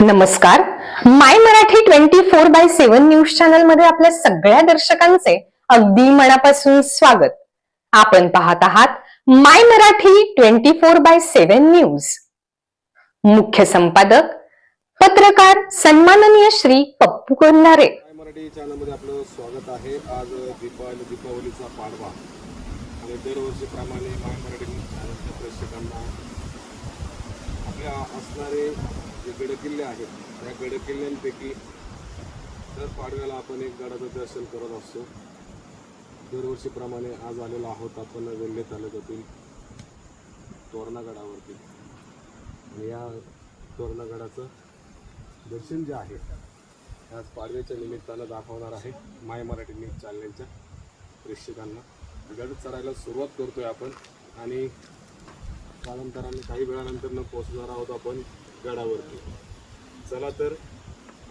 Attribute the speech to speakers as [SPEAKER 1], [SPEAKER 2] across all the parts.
[SPEAKER 1] नमस्कार. My Marathi twenty four by seven news चॅनलमध्ये आपल्या सगळ्या दर्शकांचे अगदी मनापासून स्वागत. आपण पाहत आहात my Marathi twenty four by seven news. मुख्य संपादक पत्रकार सन्माननीय श्री पप्पू कोल्हारे.
[SPEAKER 2] काय मराठी चॅनलमध्ये आपलं स्वागत आहे. आज दीपावली दीपावलीचा पाडवा. आणि दरवर्षीप्रमाणे माय मराठी प्रेक्षकांना आपल्या असणारे गडकिल्ले आहेत. त्या गडकिल्ल्यांपैकी दर पाडव्याला आपण एक गडाचं दर्शन करत असतो. दरवर्षीप्रमाणे आज आलेलो आहोत आपण वेल्हे तालुक्यातील तोरणा गडावरती आणि या तोरणागडाचं दर्शन जे आहे आज पाडव्याच्या निमित्तानं दाखवणार आहे माय मराठी न्यूज चॅनलच्या प्रेक्षकांना. गड चढायला सुरुवात करतोय आपण आणि कालांतराने काही वेळानंतर पोहोचणार आहोत आपण. गडावरती. चला तर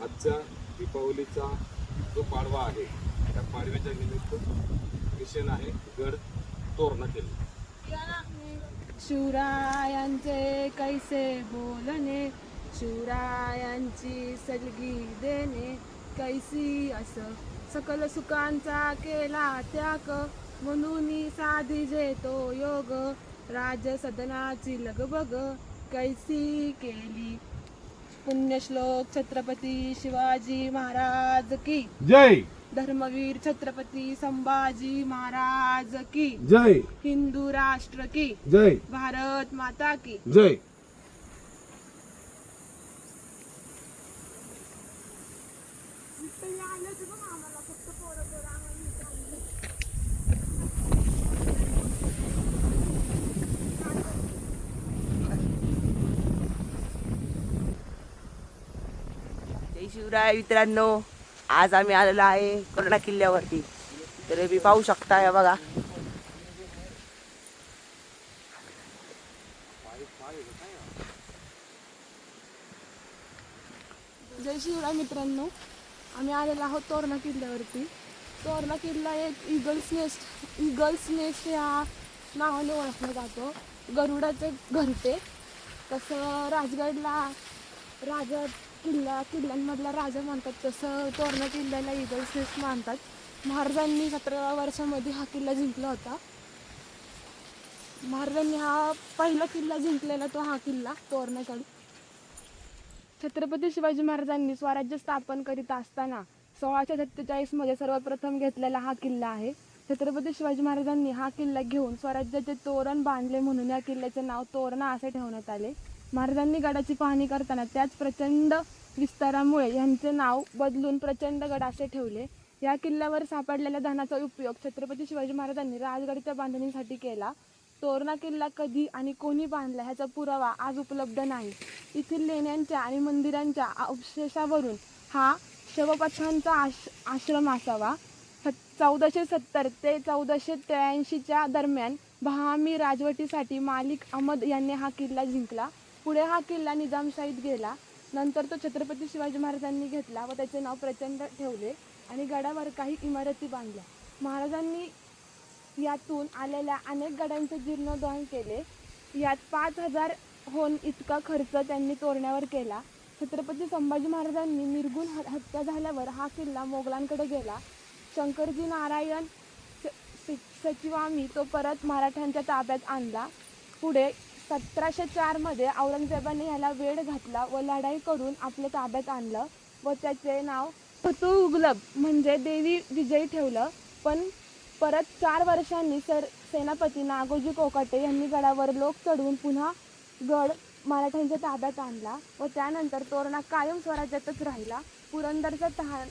[SPEAKER 2] आजच्या दीपावलीचा जो पाडवा आहे त्या पाडव्याच्या निमित्त मिशन आहे गड तोरणा केले.
[SPEAKER 3] शिवरायांचे कैसे बोलणे शिवरायांची सलगी देणे कैसी असं सकल सुखांचा केला त्याग म्हणून साधी जे तो योग राजसदनाची लगबग कैसी केली? पुण्यश्लोक छत्रपती शिवाजी महाराज की.
[SPEAKER 2] जय.
[SPEAKER 3] धर्मवीर छत्रपती संभाजी महाराज की.
[SPEAKER 2] जय.
[SPEAKER 3] हिंदू राष्ट्र की.
[SPEAKER 2] जय.
[SPEAKER 3] भारत माता की.
[SPEAKER 2] जय.
[SPEAKER 4] शिवराय मित्रांनो आज आम्ही आलेलो आहे कोरडा किल्ल्यावरती. तर मी पाहू शकता हे बघा.
[SPEAKER 3] जय शिवराय मित्रांनो आम्ही आलेलो आहोत तोरणा किल्ल्यावरती. तोरणा किल्ला एक इगल्स नेस्ट इगल्स नेस्ट या नावाने ओळखला जातो. गरुडाचे घरटे. तसं राजगडला राजा किल्ला किल्ल्यांमधला राजा म्हणतात तसं तोरणा किल्ल्याला इगल्स मानतात. महाराजांनी सतरा वर्षामध्ये हा किल्ला जिंकला होता. महाराजांनी हा पहिला किल्ला जिंकलेला तो हा किल्ला तोरणाकडून छत्रपती शिवाजी महाराजांनी स्वराज्य स्थापन करीत असताना सोळाशे सत्तेचाळीसमध्ये सर्वप्रथम घेतलेला हा किल्ला आहे. छत्रपती शिवाजी महाराजांनी हा किल्ला घेऊन स्वराज्याचे तोरण बांधले म्हणून या किल्ल्याचे नाव तोरणा असे ठेवण्यात आले. महाराजांनी गडाची पाहणी करताना त्याच प्रचंड विस्तारामुळे यांचे नाव बदलून प्रचंड गड असे ठेवले. या किल्ल्यावर सापडलेल्या धनाचा उपयोग छत्रपती शिवाजी महाराजांनी राजगडच्या बांधणीसाठी केला. तोरणा किल्ला कधी आणि कोणी बांधला ह्याचा पुरावा आज उपलब्ध नाही. येथील लेण्यांच्या आणि मंदिरांच्या अवशेषावरून हा शवपथांचा आश आश्रम असावा. चौदाशे सत्तर ते चौदाशे त्र्याऐंशीच्या दरम्यान बहामी राजवटीसाठी मालिक अहमद यांनी हा किल्ला जिंकला. पुढे हा किल्ला निजामशाहीत गेला. नंतर तो छत्रपती शिवाजी महाराजांनी घेतला व त्याचे नाव प्रचंड ठेवले आणि गडावर काही इमारती बांधल्या. महाराजांनी यातून आलेल्या अनेक गडांचे जीर्णोद्धार केले. यात पाच हजार होन इतका खर्च त्यांनी तोरण्यावर केला. छत्रपती संभाजी महाराजांनी निर्गुण ह- हत्या झाल्यावर हा किल्ला मोगलांकडे गेला. शंकरजी नारायण स- सचिवामी तो परत मराठ्यांच्या ताब्यात आणला. पुढे सतराशे चारमध्ये औरंगजेबाने ह्याला वेळ घातला व लढाई करून आपल्या ताब्यात आणलं व त्याचे नाव फतू उगलब म्हणजे देवी विजयी ठेवलं. पण परत चार वर्षांनी सर सेनापती नागोजी कोकाटे यांनी गडावर लोक चढवून पुन्हा गड मराठ्यांच्या ताब्यात आणला व त्यानंतर तोरणा कायम स्वराज्यातच राहिला. पुरंदरचा तहा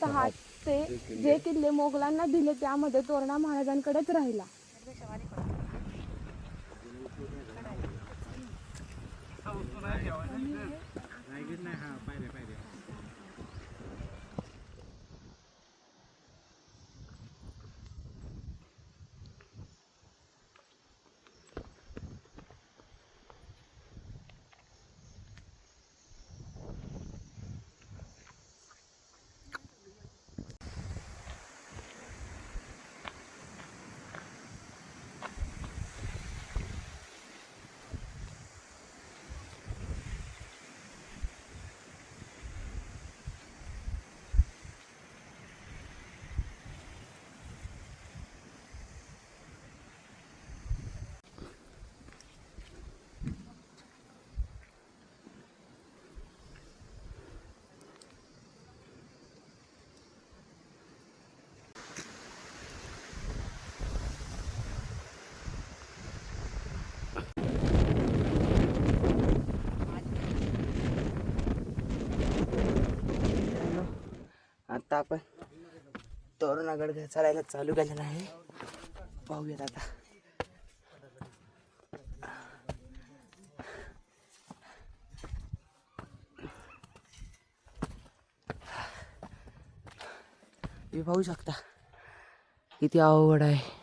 [SPEAKER 3] तहाट ते जे किल्ले मोगलांना दिले त्यामध्ये तोरणा महाराजांकडेच राहिला. 来讲。
[SPEAKER 4] आता आपण तोरणागड चढायला चालू केलेला आहे. पाहूयात आता. तुम्ही पाहू शकता किती अवघड आहे.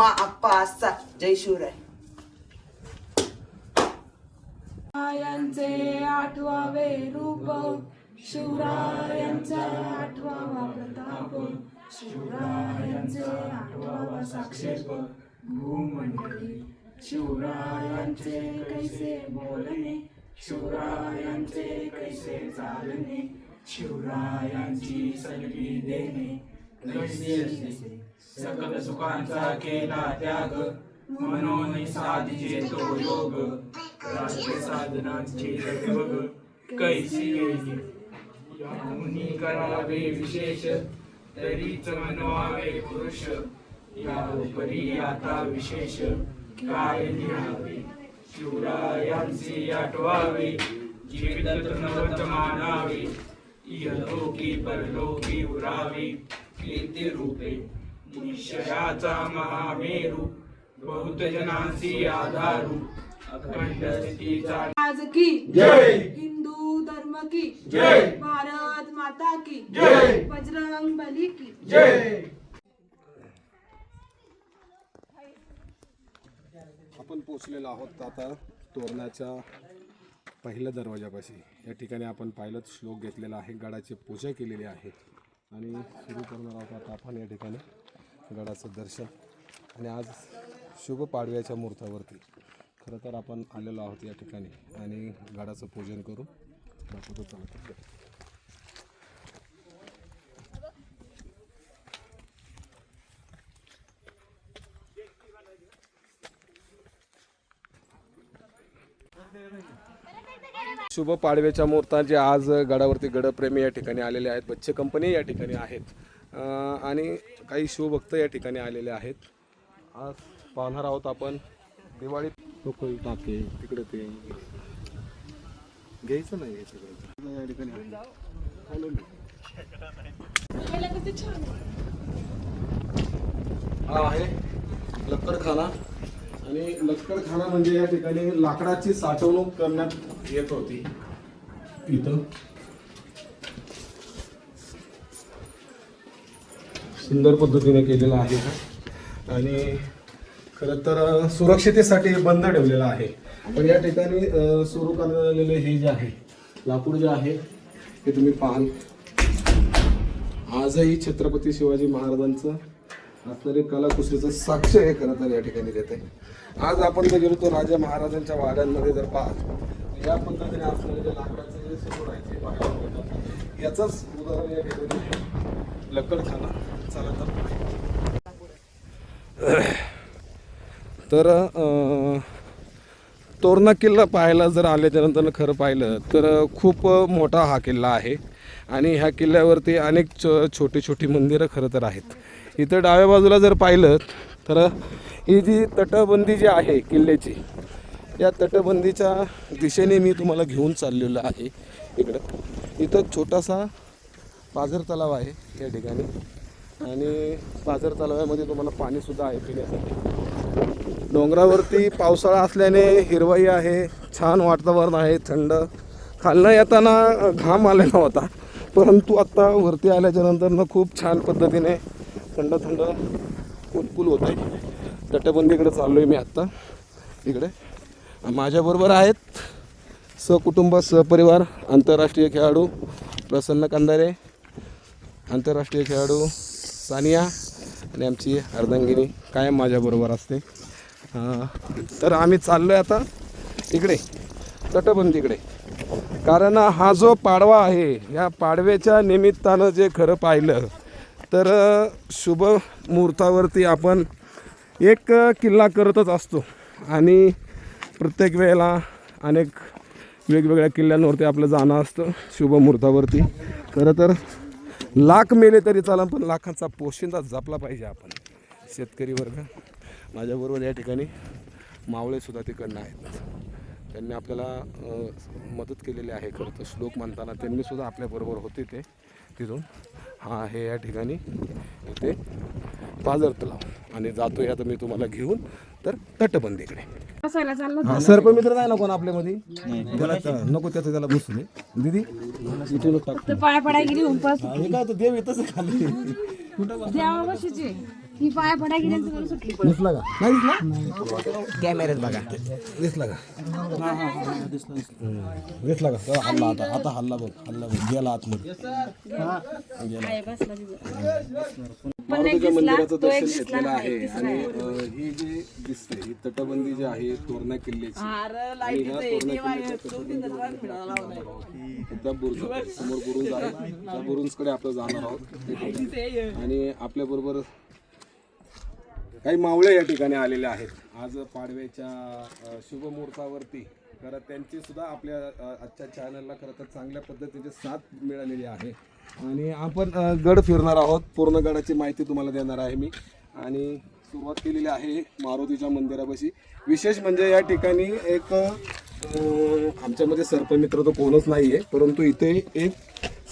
[SPEAKER 4] आप्पा असा जय शिवराय
[SPEAKER 3] शिवरायांचे आठवावे रूप शिवरायांचा आठवावा प्रताप शिवरायांचे आठवावा साक्षेप भूमंडळी शिवरायांचे कैसे बोलणे शिवरायांचे कैसे चालणे शिवरायांची सलगी देणे कैसे
[SPEAKER 5] सकल सुखांचा केला त्याग. म्हणून साधिजे तो योग. राष्ट्र साधनांची योग कैसी योगी? याहुनी करावे विशेष. तरीच मनवावे पुरुष. या उपरी आता विशेष. काय लिहावे? शिवरायांचे आठवावे. जीवित नवत मानावे. इहलोकी परलोकी उरावे. कीर्ती रूपे निश्चयाचा महामेरू बहुत जनांची आधारू अखंड स्थितीचा
[SPEAKER 3] आज की?
[SPEAKER 5] जय!
[SPEAKER 3] हिंदू धर्म की?
[SPEAKER 5] जय!
[SPEAKER 3] भारत माता की?
[SPEAKER 5] जय!
[SPEAKER 3] बजरंग बली की?
[SPEAKER 5] जय!
[SPEAKER 2] आपण पोचलेलो आहोत आता तोरणाच्या पहिल्या दरवाजापाशी. या ठिकाणी आपण पाहिलं श्लोक घेतलेला आहे गडाची पूजा केलेली आहे. आणि सुरू करणार आहोत आता आपण या ठिकाणी. गडाचं दर्शन. आणि आज शुभ पाडव्याच्या मुहूर्तावरती. खरं तर आपण आलेलो आहोत या ठिकाणी आणि गडाचं पूजन करू दाखवतो चला शुभ पाडव्याच्या मुहूर्ताचे आज गडावरती गडप्रेमी या ठिकाणी आलेले आहेत बच्चे कंपनी या ठिकाणी आहेत. आणि काही शिवभक्त या ठिकाणी आलेले आहेत. आज पाहणार आहोत आपण दिवाळी. लोकल टाके तिकडे ते. घ्यायचं नाही आहे तिकडे या ठिकाणी हा आहे लक्कडखाना. आणि लक्कडखाना म्हणजे या ठिकाणी लाकडाची साठवणूक करण्यात येत होती. इथं? सुंदर पद्धतीने केलेलं आहे. आणि खरं तर सुरक्षितेसाठी बंद ठेवलेलं आहे. पण या ठिकाणी सुरू करण्यात आलेले हे जे आहे लाकूड जे आहे ते तुम्ही पाहाल. आजही छत्रपती शिवाजी महाराजांचं असणारे कलाकुसरीचं साक्ष हे खरं तर या ठिकाणी देते आज आपण जर गेलो तर राजा महाराजांच्या वाड्यांमध्ये जर पाहत या पद्धतीने असणारे जे लाकडाचे जे सुरू आहे ते याचंच उदाहरण या ठिकाणी लकडखाना चालत तर तोरणा किल्ला पाहायला जर आल्याच्यानंतर खरं पाहिलं तर खूप मोठा हा किल्ला आहे. आणि ह्या किल्ल्यावरती अनेक छ छोटी छोटी मंदिरं खरं तर आहेत. इथं डाव्या बाजूला जर पाहिलं तर ही जी तटबंदी जी आहे किल्ल्याची या तटबंदीच्या दिशेने मी तुम्हाला घेऊन चाललेलो आहे. इकडं. इथं छोटासा पाझर तलाव आहे या ठिकाणी. आणि पाझर तलावामध्ये तुम्हाला पाणीसुद्धा आहे पिण्यासाठी. डोंगरावरती पावसाळा असल्याने हिरवाई आहे छान वातावरण आहे थंड. खालनं येताना घाम आलेला होता परंतु आत्ता वरती आल्याच्या नंतरनं खूप छान पद्धतीने थंड थंड कुलकुल होत आहे तटबंदीकडे चाललो आहे मी आत्ता इकडे. माझ्याबरोबर आहेत सहकुटुंब सहपरिवार आंतरराष्ट्रीय खेळाडू प्रसन्न कंदारे आंतरराष्ट्रीय खेळाडू सानिया आणि आमची अर्धांगिनी कायम माझ्याबरोबर असते. तर आम्ही चाललो आहे आता इकडे तटबंदीकडे कारण हा जो पाडवा आहे या पाडव्याच्या निमित्तानं जे खरं पाहिलं तर शुभ मुहूर्तावरती आपण एक किल्ला करतच असतो. आणि प्रत्येक वेळेला अनेक वेगवेगळ्या किल्ल्यांवरती आपलं जाणं असतं शुभ मुहूर्तावरती. खरं तर लाख मेले तरी चाला पण लाखांचा पोशिंदा जपला पाहिजे आपण. शेतकरी वर्ग माझ्याबरोबर या ठिकाणी मावळेसुद्धा तिकडनं आहेत. त्यांनी आपल्याला मदत केलेली आहे खरं तर श्लोक म्हणताना. त्यांनीसुद्धा आपल्याबरोबर होते ते तिथून. हा हे या ठिकाणी इथे पाझर तलाव. आणि जातोय आता मी तुम्हाला घेऊन तर तटबंदीकडे. हा सर्पमित्र नाही ना कोण आपल्यामध्ये? त्याला त्या- नको त्याचं त्याला बसू दे. दीदी?
[SPEAKER 3] पाया पडाय गेली उंपस.
[SPEAKER 2] हे काय देव येतच खाली?
[SPEAKER 3] देवा बशीची. ही पाया पडाय गेली आणि तुम्हाला सुटली.
[SPEAKER 2] दिसला का? नाही दिसला?
[SPEAKER 4] कॅमेऱ्यात बघा.
[SPEAKER 2] दिसला का? हम्म. दिसला का? तर हल्ला आता. आता हल्ला बघ हल्ला बघ. गेला आतमध्ये. मारुतीच्या मंदिराचं दर्शन घेतलेलं आहे. आणि ही जी दिसते ही तटबंदी जी आहे तोरणा किल्ल्याची. आणि ह्या तोरणा किल्ल्याच्या बुरुज समोर बुरुज आहे. त्या बुरुजकडे आपण जाणार आहोत. आणि आपल्या बरोबर काही मावळे या ठिकाणी आलेले आहेत. आज पाडव्याच्या शुभ मुहूर्तावरती खरं त्यांची सुद्धा आपल्या आजच्या चॅनलला खरं तर चांगल्या पद्धतीची साथ मिळालेली आहे. आणि आपण अ, गड फिरणार आहोत. पूर्ण गडाची माहिती तुम्हाला देणार आहे मी. आणि सुरुवात केलेली आहे मारुतीच्या मंदिरापाशी. विशेष म्हणजे या ठिकाणी एक अ, आमच्यामध्ये म्हणजे सर्पमित्र तर कोणच नाही आहे परंतु इथे एक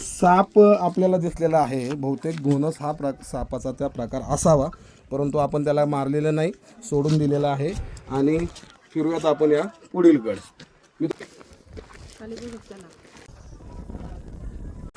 [SPEAKER 2] साप आपल्याला दिसलेला आहे. बहुतेक घोणस हा प्र सापाचा त्या प्रकार असावा परंतु आपण त्याला मारलेलं नाही सोडून दिलेला आहे. आणि फिरूयात आपण या पुढील गड. मी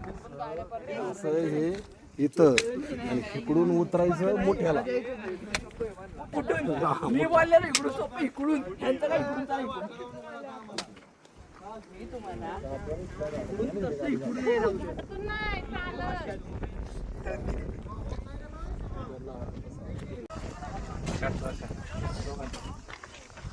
[SPEAKER 2] असं हे इथं आणि इकडून उतरायचं मोठ्याला.
[SPEAKER 4] मी बोलले ना इकडून सोपं इकडून. त्यांचं काय इकडून चाल इकडून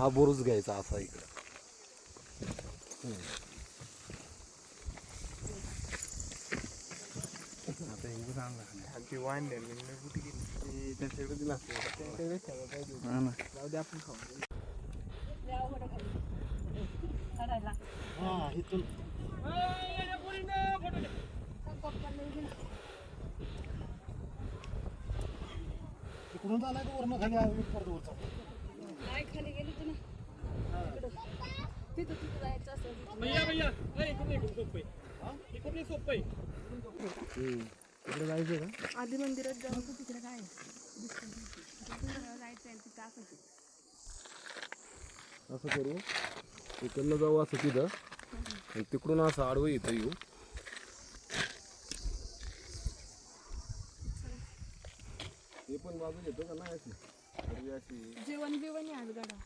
[SPEAKER 2] हा बुरुज घ्यायचा असा इकडे.
[SPEAKER 6] इकडून आला का वरनं खाली? आला परत वरचा
[SPEAKER 3] आधी मंदिरात जाऊन तिकडे काय जायचं तिथं असं.
[SPEAKER 2] असं करू. इकडनं जाऊ असं तिथं. आणि तिकडून असं आडवं इथं येऊ. हे पण बाजू घेतो का? नाही अशी.
[SPEAKER 3] जेवण बिवण आहे आज गाडा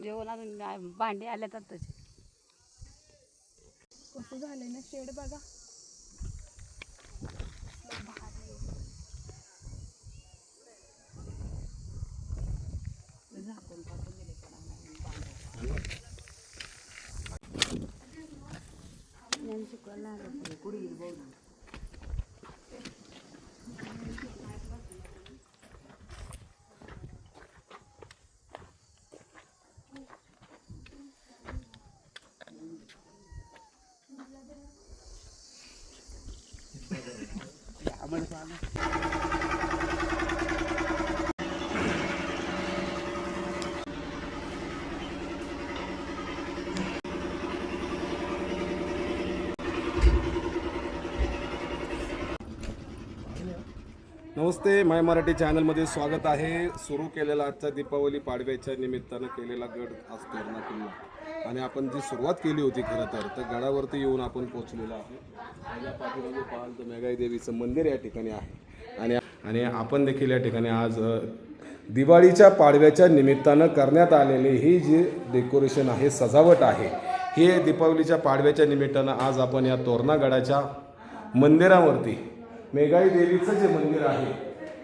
[SPEAKER 7] जेवण अजून भांडी आल्यात आताच
[SPEAKER 3] कसं झालंय ना शेड बघा.
[SPEAKER 2] नमस्ते माय मराठी चॅनलमध्ये स्वागत आहे. सुरू केलेला आजचा दीपावली पाडव्याच्या निमित्तानं केलेला गड आज तोरणा किल्ला आणि आपण जी सुरुवात केली होती खरं तर तर गडावरती येऊन आपण पोहोचलेलो आहे. माझ्या पाहाल तर मेघाई देवीचं मंदिर या ठिकाणी आहे. आणि आणि आपण देखील या ठिकाणी आज दिवाळीच्या पाडव्याच्या निमित्तानं करण्यात आलेली ही जी डेकोरेशन आहे सजावट आहे हे दीपावलीच्या पाडव्याच्या निमित्तानं आज आपण या तोरणा गडाच्या मंदिरावरती मेघाई देवीचं जे मंदिर आहे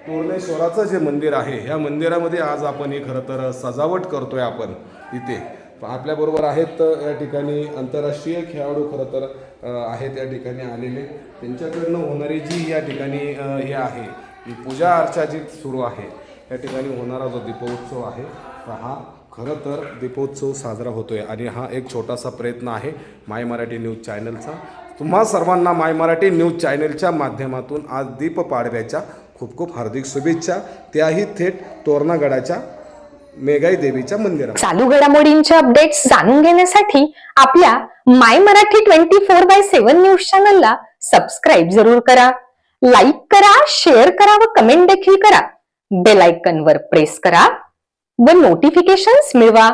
[SPEAKER 2] पूर्णेश्वराचं जे मंदिर आहे ह्या मंदिरामध्ये आज आपण हे खरं तर सजावट करतोय आपण इथे. आपल्याबरोबर आहेत या ठिकाणी आंतरराष्ट्रीय खेळाडू खरं तर आहेत या ठिकाणी आलेले. त्यांच्याकडनं होणारी जी या ठिकाणी हे आहे ही पूजा अर्चा जी सुरू आहे या ठिकाणी होणारा जो दीपोत्सव आहे तर हा खरं तर दीपोत्सव साजरा होतोय. आणि हा एक छोटासा प्रयत्न आहे माय मराठी न्यूज चॅनलचा. तुम्हा सर्वांना माय मराठी न्यूज चॅनलच्या माध्यमातून आज दीप पाडव्याच्या खूप खूप हार्दिक शुभेच्छा. त्याही थेट तोरणागडाच्या मेघाई देवीच्या मंदिरात.
[SPEAKER 1] चालू घडामोडींचे अपडेट्स जाणून घेण्यासाठी आपल्या my Marathi twenty four by seven news चॅनलला सबस्क्राईब जरूर करा. लाईक करा शेअर करा व कमेंट देखील करा. बेल आयकॉन वर प्रेस करा व नोटिफिकेशन्स मिळवा.